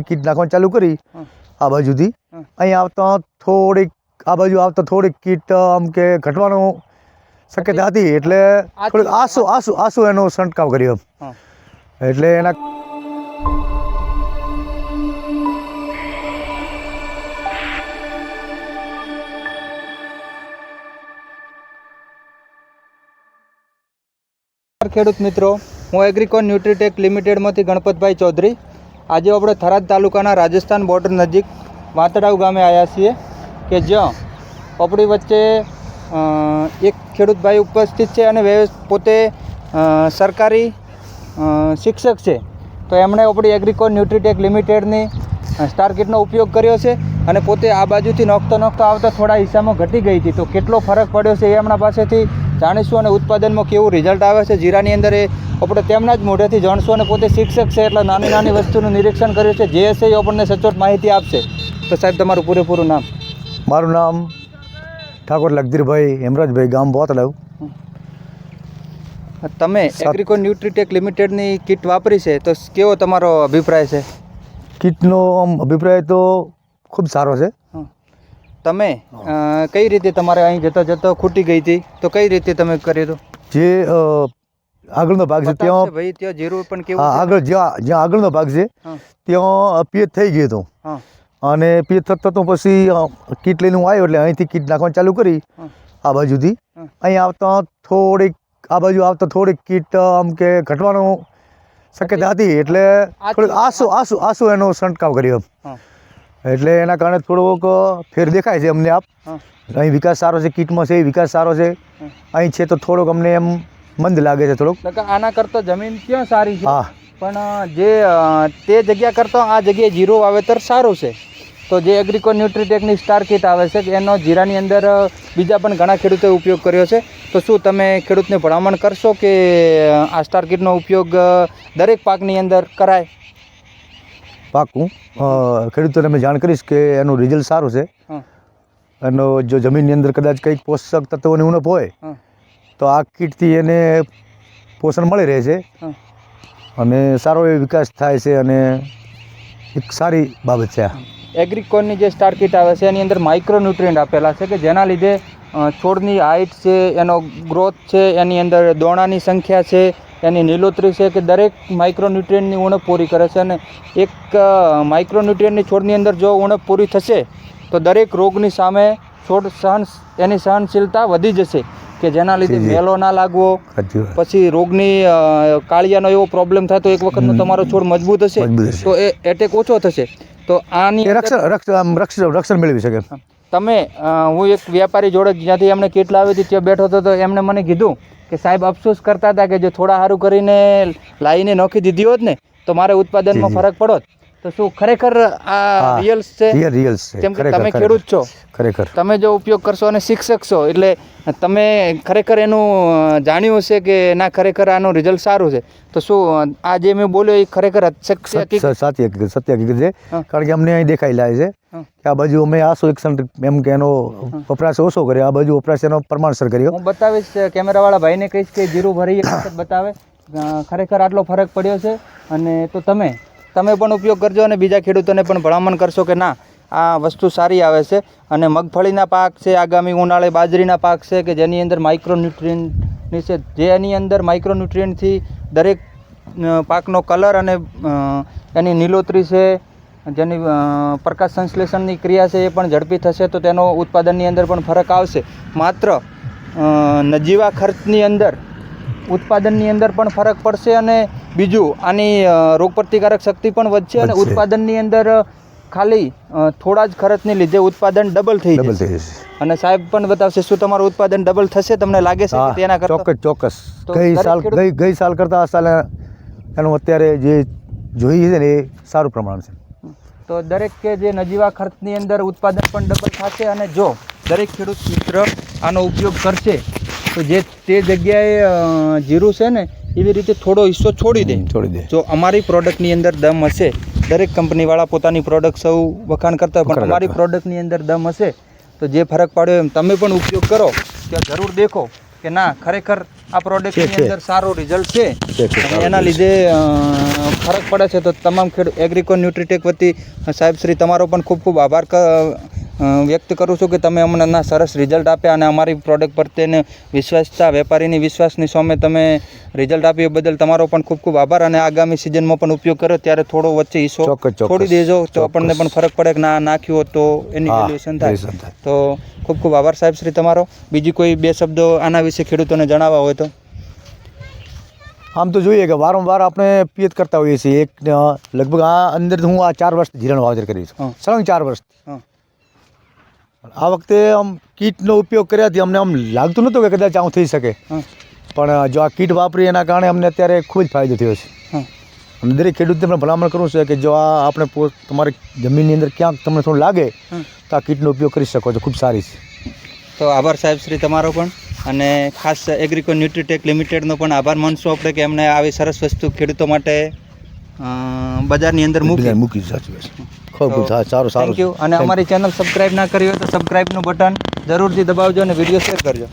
Kit નાખવાનું ચાલુ કરી આ બાજુથી. અહીં આવતા થોડીક આ બાજુ આવતા થોડીક કીટ આમ કે ઘટવાનું શક્યતા હતી એટલે થોડીક આસુ આસુ આસુ એનો છંટકાવ કર્યો એટલે એના ખેડૂત મિત્રો હું એગ્રીકોન ન્યુટ્રીટેક લિમિટેડમાંથી ગણપતભાઈ ચૌધરી. આજે આપણે થરાદ તાલુકાના રાજસ્થાન બોર્ડર નજીક વાંતડાવ ગામે આવ્યા છીએ કે જ્યાં આપણી વચ્ચે એક ખેડૂતભાઈ ઉપસ્થિત છે અને પોતે સરકારી શિક્ષક છે. તો એમણે આપણી એગ્રીકોન ન્યુટ્રીટેક લિમિટેડની સ્ટાર કિટનો ઉપયોગ કર્યો છે અને પોતે આ બાજુથી નોખતો નોખતો આવતા થોડા હિસ્સામાં ઘટી ગઈ હતી. તો કેટલો ફરક પડ્યો છે એ એમના પાસેથી જાણીશું અને ઉત્પાદનમાં કેવું રિઝલ્ટ આવે છે. જીરાની અંદર એ આપણે તેમના જ મોઢેથી જાણશું અને પોતે શિક્ષક છે એટલે નાની નાની વસ્તુનું નિરીક્ષણ કર્યું છે. જે હશે એ આપણને સચોટ માહિતી આપશે. તો સાહેબ તમારું પૂરેપૂરું નામ? મારું નામ ઠાકોર લગધીરભાઈ હેમરાજભાઈ ગામ બોતલાવ. તમે સાત- ન્યુટ્રીટેક લિમિટેડની કિટ વાપરી છે તો કેવો તમારો અભિપ્રાય છે? કીટનો આમ અભિપ્રાય તો ખૂબ સારો છે. તમે કઈ રીતે તમારે અહીં જતો જતો ખૂટી ગઈ હતી? તો કઈ રીતે તમે કર્યું હતું? જે આગળનો ભાગ છે ત્યાં ભાઈ ત્યાં જીરું પણ કેવું આગળ જ્યાં જ્યાં આગળનો ભાગ છે ત્યાં પિયત થઈ ગયો હતો અને પિયત થતો તો પછી કીટ લઈને હું આવ્યો એટલે અહીંથી કીટ નાખવાનું ચાલુ કરી આ બાજુથી. અહીં આવતા થોડીક આ બાજુ આવતા થોડીક કીટ આમ કે ઘટવાનો શક્યતા હતી એટલે થોડીક આસુ આસુ આસુ એનો છંટકાવ કર્યો. એટલે એના કારણે થોડોક ફેર દેખાય છે અમને આપ. અહીં વિકાસ સારો છે કીટમાં છે એ વિકાસ સારો છે. અહીં છે તો થોડોક અમને એમ મંદ લાગે છે થોડુંક. આના કરતાં જમીન ક્યાં સારી છે? હા. પણ જે તે જગ્યા કરતાં આ જગ્યાએ જીરો વાવેતર સારું છે. તો જે એગ્રીકોન ન્યુટ્રીટેકની સ્ટાર કીટ આવે છે એનો જીરાની અંદર બીજા પણ ઘણા ખેડૂતોએ ઉપયોગ કર્યો છે. તો શું તમે ખેડૂતને ભલામણ કરશો કે આ સ્ટાર કીટનો ઉપયોગ દરેક પાકની અંદર કરાય? પાકું ખેડૂતોને મેં જાણ કરીશ કે એનું રિઝલ્ટ સારું છે. એનો જો જમીનની અંદર કદાચ કંઈક પોષક તત્વોની ઉણપ હોય. તો આ કીટથી એને પોષણ મળી રહે છે. અને સારો એવો વિકાસ થાય છે અને એક સારી બાબત છે આ. એગ્રીકોનની જે સ્ટાર કીટ આવે છે એની અંદર માઇક્રો ન્યુટ્રિયન્ટ આપેલા છે કે જેના લીધે છોડની હાઇટ છે એનો ગ્રોથ છે એની અંદર દોણાની સંખ્યા છે એની નીલોતરી છે કે દરેક માઇક્રો ન્યુટ્રિયન્ટની ઉણપ પૂરી કરે છે અને એક માઇક્રો ન્યુટ્રિયન્ટની છોડની અંદર જો ઉણપ પૂરી થશે તો દરેક રોગની સામે છોડ સહન એની સહનશીલતા વધી જશે. કે જેના લીધે. મેલો ના લાગવો પછી રોગની કાળિયાનો એવો પ્રોબ્લેમ થાય તો એક વખતનો તમારો છોડ મજબૂત હશે તો એ એટેક ઓછો થશે. તો આની રક્ષણ રક્ષણ મેળવી શકે તમે હું એક વ્યાપારી જોડે જ્યાંથી એમને કીટ લાવી હતી ત્યાં બેઠો હતો તો એમણે મને કીધું કે સાહેબ અફસોસ કરતા હતા કે જો થોડા સારું કરીને લાવીને નોખી દીધી હોત ને તો મારે ઉત્પાદનમાં. ફરક પડોત. તો શું ખરેખર આ રિયલ્સ છે? રિયલ્સ છે. કેમ કે તમે ખેડૂત છો. ખરેખર. તમે જો ઉપયોગ કરશો અને શિક્ષક છો એટલે તમે ખરેખર એનું જાણ્યું હશે કે ના ખરેખર આનું રિઝલ્ટ સારું છે. તો શું આ જે મેં બોલ્યો એ ખરેખર સાચી હકીકત સત્ય હકીકત છે. કારણ કે અમને અહીં દેખાઈ લાય છે કે આ બાજુ અમે આ એક્શન એમ કે એનો વપરાશ ઓછો કર્યો આ બાજુ વપરાશ એનો પ્રમાણસર કર્યો. હું બતાવીશ કેમેરાવાળા ભાઈને કહીશ કે જીરું ભરી બતાવે. ખરેખર આટલો ફરક પડ્યો છે અને તો તમે? તમે પણ ઉપયોગ કરજો અને બીજા ખેડૂતોને પણ ભલામણ કરશો કે ના, આ વસ્તુ સારી આવે છે. અને મગફળીના પાક છે, આગામી ઉનાળે બાજરીના પાક છે, કે જેની અંદર માઇક્રોન્યુટ્રિયન્ટની છે, જેની અંદર માઇક્રોન્યુટ્રિયન્ટથી દરેક પાકનો કલર અને એની નીલોતરી છે, જેની પ્રકાશ સંશ્લેષણની ક્રિયા છે એ પણ ઝડપી થશે, તો તેનો ઉત્પાદનની અંદર પણ ફરક આવશે. માત્ર નજીવા ખર્ચની અંદર ઉત્પાદનની અંદર પણ ફરક પડશે અને બીજું આની રોગપ્રતિકારક શક્તિ પણ વધશે અને ઉત્પાદનની અંદર ખાલી થોડા જ ખર્ચને લીધે ઉત્પાદન ડબલ થઈ જશે. અને સાહેબ પણ બતાવશે શું તમારું ઉત્પાદન ડબલ થશે તમને લાગે છે તેના કરતાં? ચોક્કસ ચોક્કસ. ગઈ સાલ ગઈ ગઈ સાલ કરતાં આ સાલે એનું અત્યારે જે જોઈએ છે ને એ સારું પ્રમાણ છે. તો દરેક કે જે નજીવા ખર્ચની અંદર ઉત્પાદન પણ ડબલ થશે અને જો દરેક ખેડૂત મિત્ર આનો ઉપયોગ કરશે તો જે તે જગ્યાએ જીરું છે ને એવી રીતે થોડો હિસ્સો છોડી દે. છોડી દે. જો અમારી પ્રોડક્ટની અંદર દમ હશે દરેક કંપનીવાળા પોતાની પ્રોડક્ટ સૌ વખાણ કરતા પણ અમારી પ્રોડક્ટની અંદર દમ હશે તો જે ફરક પાડ્યો એમ તમે પણ ઉપયોગ કરો ત્યાં જરૂર દેખો કે ના ખરેખર આ પ્રોડક્ટની. અંદર સારું રિઝલ્ટ છે. એના લીધે ફરક પડે છે તો તમામ ખેડૂત એગ્રીકોન ન્યુટ્રીટેક વતી સાહેબ શ્રી તમારો પણ ખૂબ ખૂબ આભાર વ્યક્ત કરું છું કે તમે અમને ના સરસ રિઝલ્ટ આપ્યા અને અમારી પ્રોડક્ટ પ્રત્યેને વિશ્વાસતા વેપારીની વિશ્વાસની સામે તમે રિઝલ્ટ આપ્યું એ બદલ તમારો પણ ખૂબ ખૂબ આભાર અને આગામી સિઝનમાં પણ ઉપયોગ કરો. ત્યારે થોડો વચ્ચે હિસ્સો. છોડી દેજો. તો આપણને પણ ફરક પડે કે ના નાખ્યું હોત તો એની વેલ્યુએશન થાય. તો ખૂબ ખૂબ આભાર સાહેબ શ્રી તમારો. બીજી કોઈ બે શબ્દો આના વિશે ખેડૂતોને જણાવવા હોય તો? આમ તો જોઈએ કે વારંવાર આપણે પિયત કરતા હોઈએ છીએ. એક લગભગ આ અંદર હું આ ચાર વર્ષ જીરાનું વાવેતર કરી છું. હા. સળંગ ચાર વર્ષ આ વખતે આમ કીટનો ઉપયોગ કર્યાથી અમને આમ લાગતું નહોતું કે કદાચ આવું થઈ શકે. પણ જો આ કીટ વાપરી એના કારણે અમને અત્યારે ખૂબ જ ફાયદો થયો છે. અને દરેક ખેડૂતને પણ ભલામણ કરવું છે કે જો આ આપણે તમારી જમીનની અંદર ક્યાંક તમને થોડું લાગે તો આ કીટનો ઉપયોગ કરી શકો છો. ખૂબ સારી છે. તો આભાર સાહેબ શ્રી તમારો પણ. અને ખાસ એગ્રીકો ન્યુટ્રીટેક લિમિટેડનો પણ આભાર માનશું આપણે કે એમને આવી સરસ વસ્તુ ખેડૂતો માટે બજારની અંદર મૂકી. મૂકી સાચું ખૂબ સારું સારું થેન્ક યુ અને અમારી ચેનલ સબસ્ક્રાઇબ ના કરી હોય તો સબસ્ક્રાઇબનું બટન જરૂરથી દબાવજો અને વીડિયો શેર કરજો.